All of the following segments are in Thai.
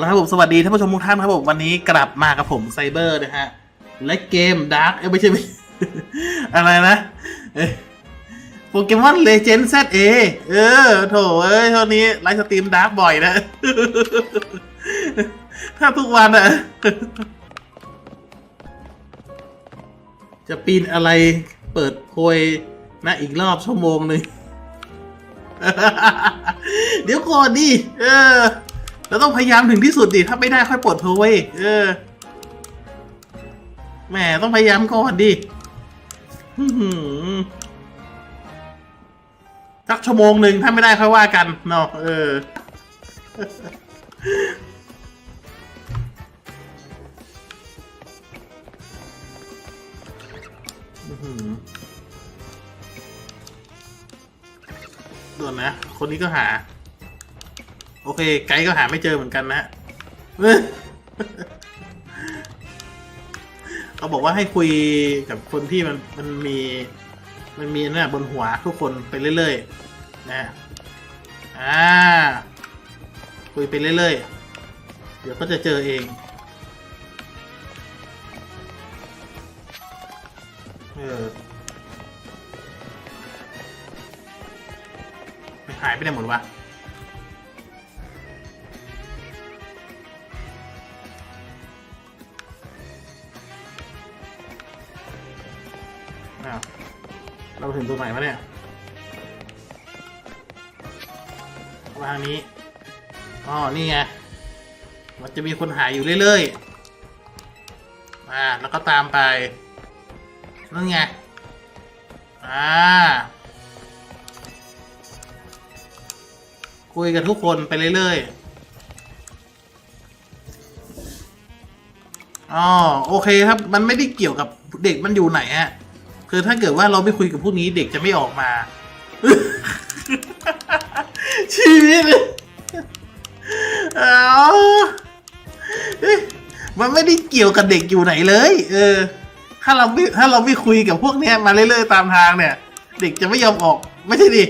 ละครับผมสวัสดีท่านผู้ชมทุกท่านครับผมวันนี้กลับมากับผมไซเบอร์นะฮะและเกมดาร์กเอ้ไม่ใช่ไม่อะไรนะโปเกมอนเลเจนด์เซเอเออโถเอ้ยเท่านี้ไลฟ์สตรีมดาร์กบ่อยนะถ้าทุกวันอะจะปีนอะไรเปิดโพยนะอีกรอบชั่วโมงหนึ่งเดี๋ยวก่อนดิเออ เราต้องพยายามถึงที่สุดดิ ถ้าไม่ได้ค่อยปลดโทเว้ย เออ แหมต้องพยายามก่อนดิอื้อหือสักชั่วโมงหนึ่งถ้าไม่ได้ค่อยว่ากันเนาะ เอออื้อหือด่วนนะ คนนี้ก็หา โอเค ไกด์ก็หาไม่เจอเหมือนกันนะเขาบอกว่าให้คุยกับคนที่มันมันมีมันมีน่ะบนหัวทุกคนไปเรื่อยๆนะอ่าคุยไปเรื่อยๆ เดี๋ยวก็จะเจอเองเออไม่หายไปไหนหมดวะ เราถึงตัวไหนวะเนี่ยวางนี้อ๋อนี่ไง มันจะมีคนหายอยู่เรื่อยๆ อ่า แล้วก็ตามไป นั่นไง อ่า คุยกับทุกคนไปเรื่อยๆอ๋อโอเคครับ มันไม่ได้เกี่ยวกับเด็กมันอยู่ไหนฮะ คือถ้าเกิดว่าเราไม่คุยกับพวกนี้เด็กจะไม่ออกมา ชีวิตเอาเอ๊ะมันไม่ได้เกี่ยวกับเด็กอยู่ไหนเลย เออ ถ้าเราไม่ถ้าเราไม่คุยกับพวกเนี้ยมาเรื่อยๆตามทางเนี่ย เด็กจะไม่ยอมออก ไม่ใช่ดิ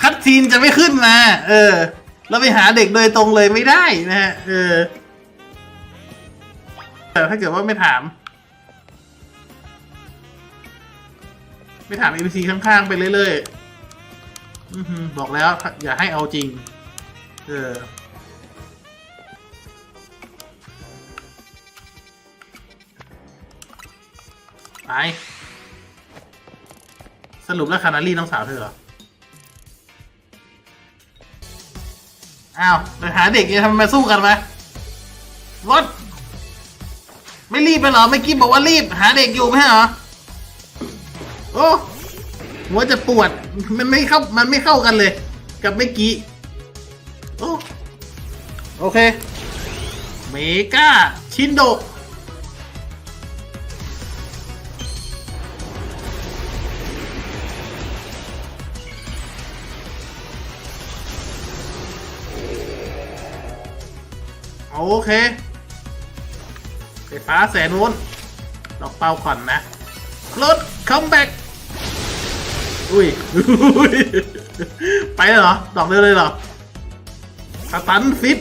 คัดซีนจะไม่ขึ้นมาเออ เราไปหาเด็กโดยตรงเลยไม่ได้นะฮะเออแต่ถ้าเกิดว่าไม่ถาม ไม่ถาม NPC ข้างๆ ไปเรื่อยๆอบอกแล้ว อย่าให้เอาจริง เออไปสรุปแล้วคานารีน้องสาวเธอเหรอ อ้าวไปหาเด็กเนี่ยทำไมมาสู้กันมารถ ไม่รีบไปเหรอเมื่อกี้บอกว่ารีบ หาเด็กอยู่ไม่ใช่เหรอ โอ้หัวจะปวดมันไม่เข้ามันไม่เข้ากันเลย กับเมื่อกี้โอ้โอเค เมกาชินโดโอเคไฟฟ้าแสนโวลต์ดอกเป้าก่อนนะรถคัมแบ็ก อุ้ย ไปเลยเหรอ ดอกเดียวเลยเหรอสตันฟิต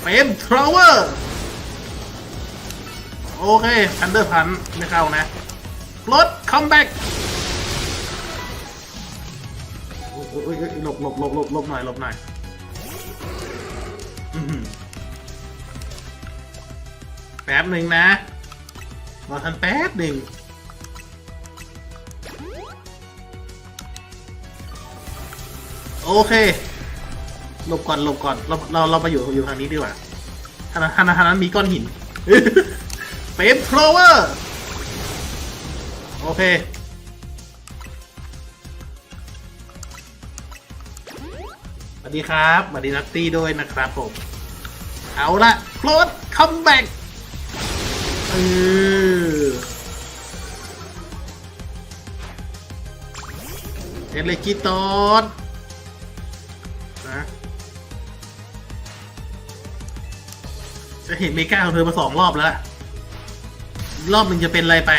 เฟมทราวเวอร์ โอเคทันเดอร์พันไม่เข้านะรถคัมแบ็กโอ้ยโอ้ยโอ้ยหลบหลบหลบหลบหลบหน่อยหลบหน่อยแป๊บหนึ่งนะรอทันแป๊บหนึ่ง โอเคหลบก่อนหลบก่อนเราเราเราไปอยู่อยู่ทางนี้ดีกว่าทางนั้นทางนั้นทางนั้นมีก้อนหินเฟมโครเวอร์โอเคสวัสดีครับสวัสดีนัตตี้ด้วยนะครับผม เอาละโคลดคัมแบ็กเออเอเลกิตอน จะเห็นเมกาของเธอมาสองรอบแล้วล่ะรอบหนึ่งจะเป็นอะไรไป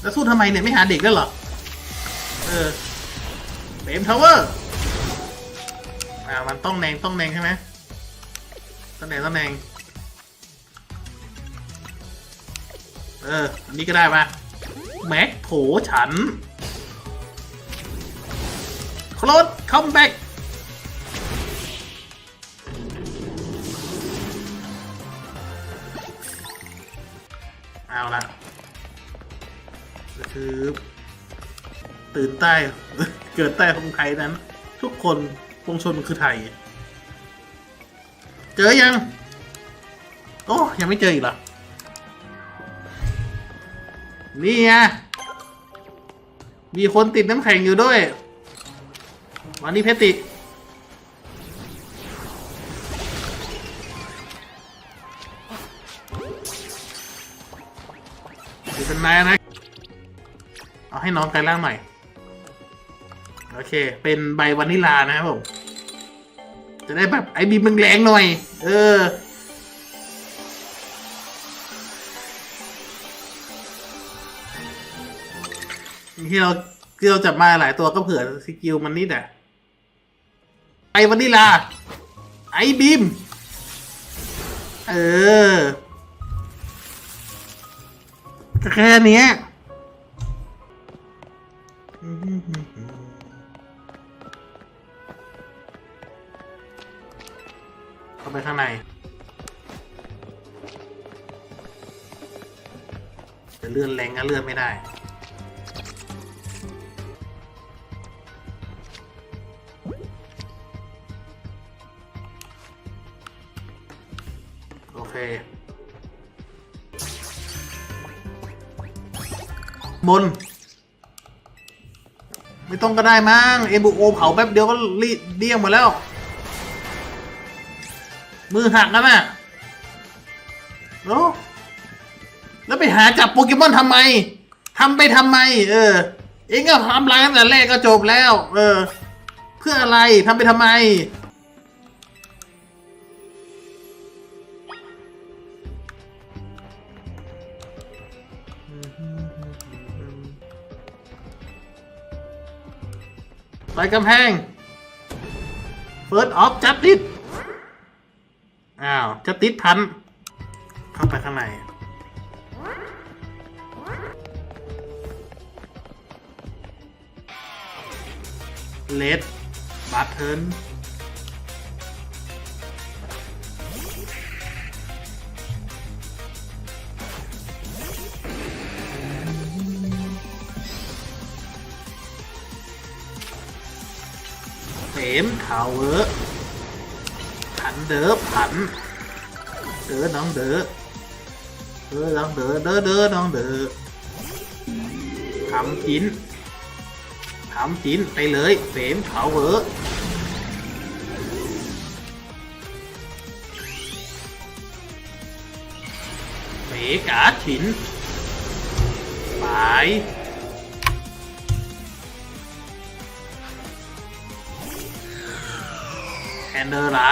แล้วสู้ทำไมเนี่ยไม่หาเด็กแล้วหรอ เออเบมทาวเวอร์ อ่า มันต้องแนงต้องแนงใช่ไหมต้องแนงต้องแนงเออ อันนี้ก็ได้ปะ แม็กโถฉันโคลดคัมแบ็กเอาละคือตื่นใต้ เกิดใต้ของไทยนั้น ทุกคนปวงชนคือไทย เจอยัง โอ้ ยังไม่เจออีกเหรอ นี่ไงมีคนติดน้ำแข็งอยู่ด้วย วันนี้เพชรติดูเป็นนายนะ เอาให้น้องกลายร่างใหม่ โอเค เป็นใบวานิลานะครับผม จะได้แบบไอ้บีมแรงๆหน่อย เออ ที่เราที่เราจับมาหลายตัวก็เผื่อสกิลมันนี่แหละไอวานิลาไอบีม เออแค่นี้เข้าไปข้างในจะเลื่อนแรงก็เลื่อนไม่ได้ บน ไม่ต้องก็ได้มั้งเอบุโอเผาแป๊บเดียวก็รีดเดี้ยงหมดแล้ว มือหักกันน่ะโอ้แล้วไปหาจับโปเกมอนทำไมทำไปทำไม เออ เองก็ทำลายตั้งแต่แรกก็จบแล้ว เออ เพื่ออะไรทำไปทำไม ไปกำแพง First of Justice อ้าวจะติดพัน เข้าไปข้างในเลดบัตเทิล มทาวเวอร์ผันเด้อผัน เด้อน้องเด้อเด้อน้องเด้อเด้อเด้อน้องเด้อทำจิ้นทำจิ้นไปเลยเฟมเขาเวอร์เฟกาฉินไป นเดอร์ละ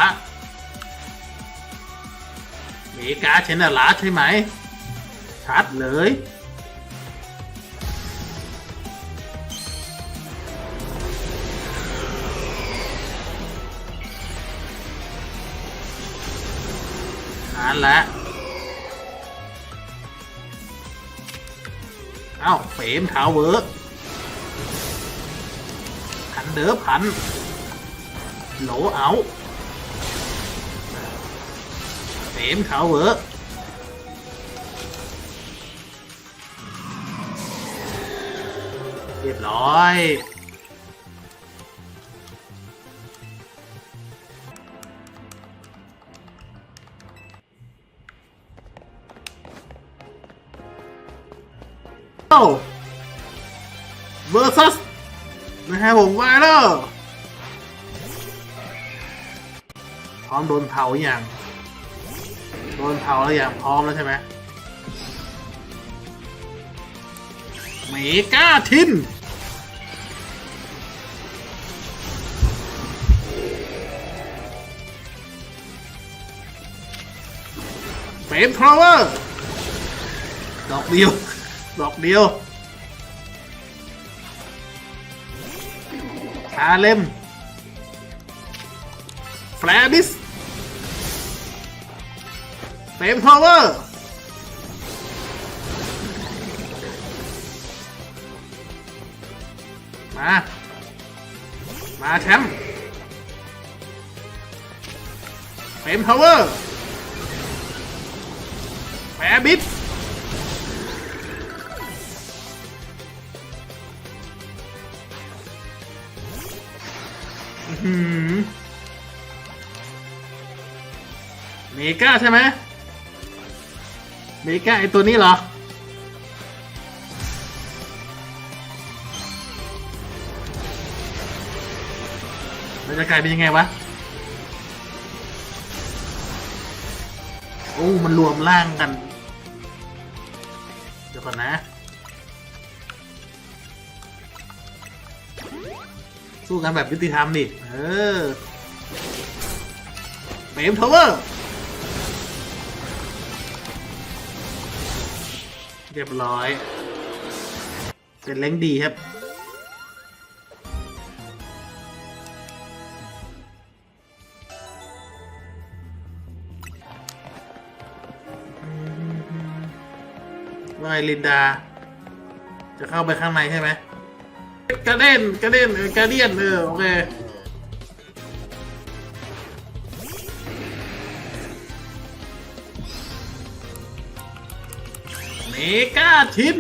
เมกาเชนเดอร์ละใช่ไหม ชัดเลยนั่นแหละเอ้าเฟมทาวเวอร์พันเด้อพันโหลเอา เฟรมทาเวอร์เรียบร้อยโอ้เวอร์ซัสนะฮะผมว่าแล้วพร้อมโดนเผาอย่าง โดนเผาแล้วอย่างพร้อมแล้วใช่ไหมเมก้าทิมเป็นพาวเวอร์ดอกเดียว ดอกเดียวคาเลมแฟร์ดิส เฟมทาวเวอร์มา มาแชมป์เฟมทาวเวอร์แฟบิสอื้อหือเมกาใช่ไหม เมกาไอตัวนี้เหรอ มันจะกลายเป็นยังไงวะ โอ้ มันรวมร่างกัน เดี๋ยวก่อนนะ สู้กันแบบยุติธรรมดิ เออเฟรมทาวเวอร์ เรียบร้อย เป็นเล้งดีครับ ว่าไงลินดา จะเข้าไปข้างในใช่ไหมกระเด็นกระเด็นเออกระเดียนเออโอเค เมกาทิน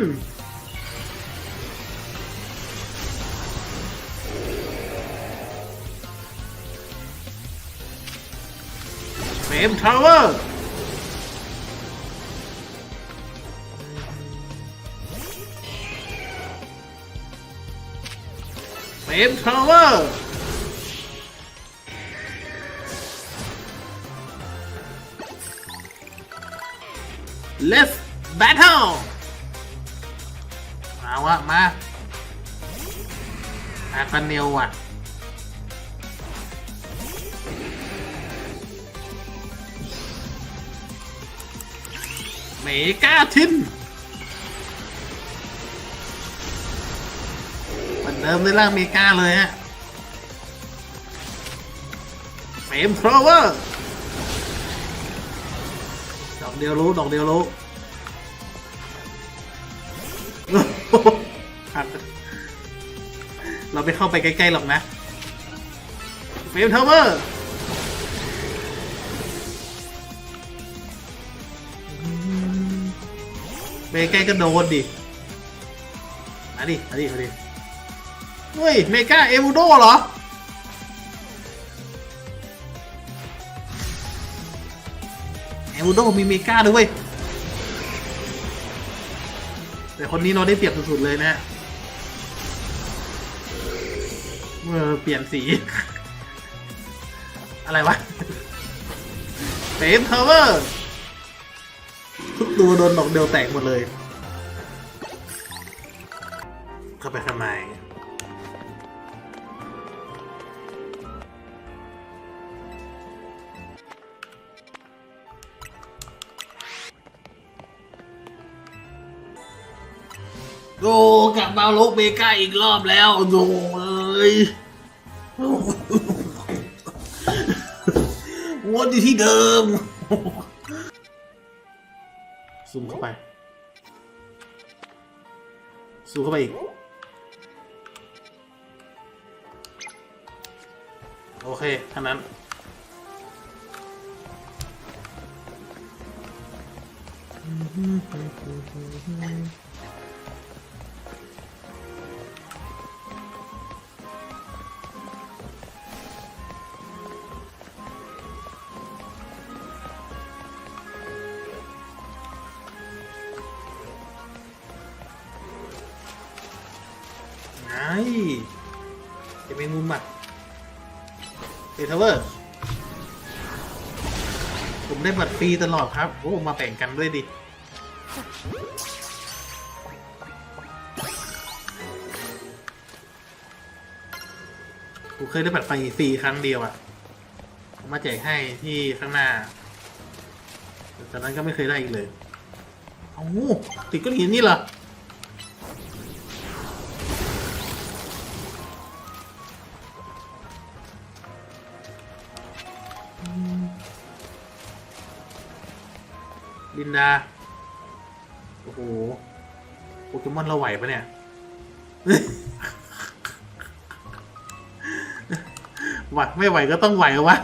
เฟมทาวเวอร์เฟมทาวเวอร์ Let's battle มาวะมาอาคาเนลว่ะเมกาทินเหมือนเดิมในร่างเมกาเลยฮะเฟรมทรเวอร์ดอกเดียวรู้ ดอกเดียวรู้ เราไม่เข้าไปใกล้ๆหรอกนะเฟรมทาวเวอร์ไปใกล้ก็โดนดิมาดิมาดิมาดิเฮ้ย เมกาเอวูโดเหรอ เอวูโดมีเมกาด้วยเวย แต่คนนี้เราได้เปรียบสุดๆเลยนะฮะเมื่อเปลี่ยนสี อะไรวะเฟมทาวเวอร์ทุกตัวโดนดอกเดียวแตกหมดเลย มาโลกเมกาอีกรอบแล้วโอ้ยวนอยู่ที่เดิม ซูมเข้าไป ซูมเข้าไปอีก โอเคท่านั้นไอ้ จะเป็นมุมอะเอทาวเวอร์ผมได้บัตรฟรีตลอดครับ โอ้ มาแบ่งกันด้วยดิผมเคยได้บัตรฟรีฟรีครั้งเดียวอะมมาแจกให้ที่ข้างหน้าแต่จากนั้นก็ไม่เคยได้อีกเลย เอาติดก้อนหินนี่เหรอ ลินดา โอ้โห โปเกมอนเราไหวปะเนี่ยหวัดไม่ไหวก็ต้องไหววะ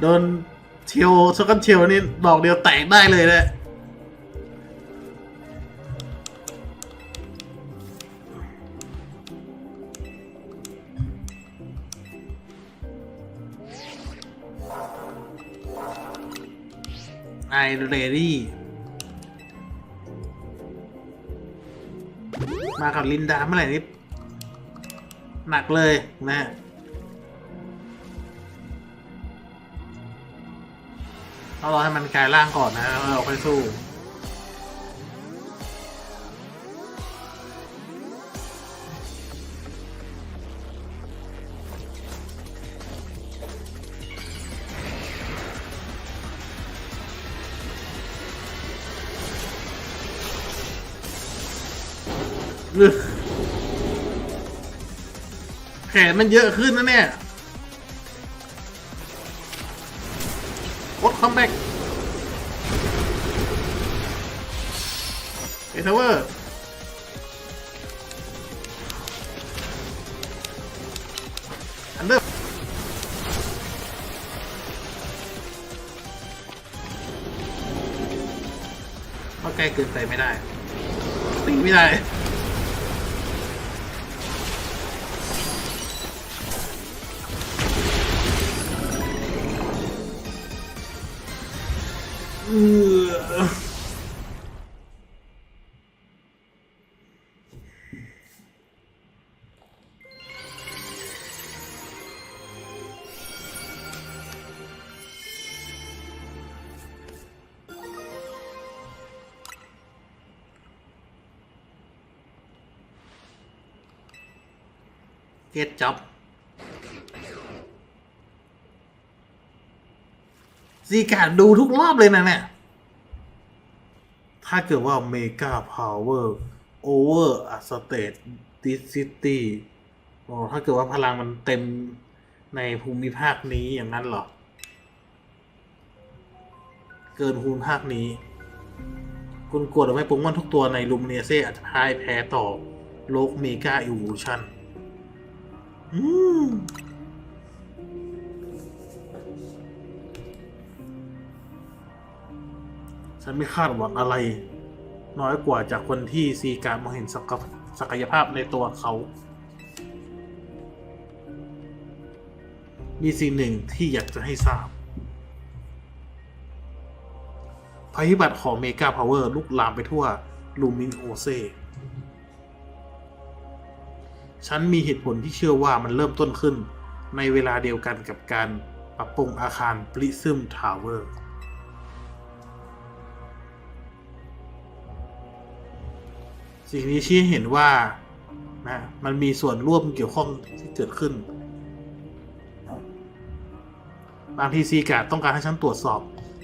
โดนเชียวช็อกกันเชียวนี่ดอกเดียวแตกได้เลยแหละ ไอเรดี้มากับลินดาเมื่อไหร่นี่หนักเลยนะฮะต้องรอให้มันกลายร่างก่อนนะเราค่อยสู้ อึ๊ะแขนมันเยอะขึ้นนะเนี่ยกดคัมแบ็กเอทาวเวอร์อันเดอร์ใกล้เกินไปไม่ได้ตีไม่ได้ เก็ตจ็อบซีการดูทุกรอบเลยนะเนี่ย ถ้าเกิดว่าเมกาพาวเวอร์โอเวอร์อัสเตทดิซิตี้โอ้ถ้าเกิดว่าพลังมันเต็มในภูมิภาคนี้อย่างนั้นเหรอ เกินภูมิภาคนี้ คุณกลัวหรือไม่ปุ้งมันทุกตัวในลูมเนเซอาจจะพ่ายแพ้ต่อโลกเมกาอิวูชัน ฉันไม่คาดหวังอะไร น้อยกว่าจากคนที่ซีการมองเห็นศักยศักยภาพในตัวเขา มีสิ่งหนึ่งที่อยากจะให้ทราบภัยพิบัติของเมกาพาวเวอร์ลุกลามไปทั่วลูมินโอเซ ฉันมีเหตุผลที่เชื่อว่ามันเริ่มต้นขึ้น ในเวลาเดียวกันกับการปรับปรุงอาคารปริซึมทาวเวอร์สิ่งนี้ชี้เห็นว่านะมันมีส่วนร่วมเกี่ยวข้องที่เกิดขึ้น บางทีซีการ์ต้องการให้ฉันตรวจสอบ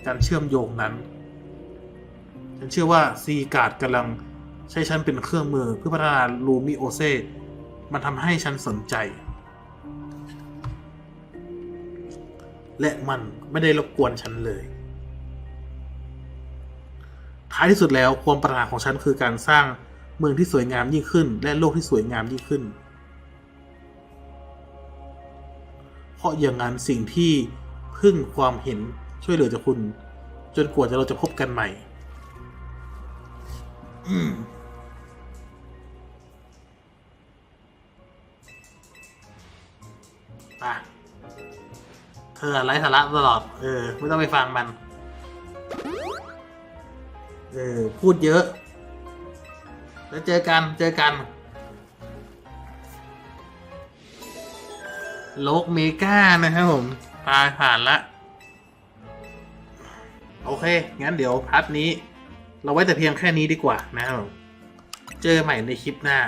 การเชื่อมโยงนั้น ฉันเชื่อว่าซีการ์ดกำลังใช้ฉันเป็นเครื่องมือเพื่อพัฒนาลูมิโอเซ มันทำให้ฉันสนใจ และมันไม่ได้รบกวนฉันเลย ท้ายที่สุดแล้วความปรารถนาของฉันคือการสร้างเมืองที่สวยงามยิ่งขึ้น และโลกที่สวยงามยิ่งขึ้น เพราะอย่างนั้นสิ่งที่พึ่งความเห็นช่วยเหลือจากคุณ จนกว่าจะเราจะพบกันใหม่ อืม เธอไร้สาระตลอด เออ ไม่ต้องไปฟังมัน เออ พูดเยอะ แล้วเจอกัน เจอกัน โลกเมกานะครับผม ตายผ่านละ โอเค งั้นเดี๋ยวพาร์ทนี้ เราไว้แต่เพียงแค่นี้ดีกว่านะครับเจอใหม่ในคลิปหน้า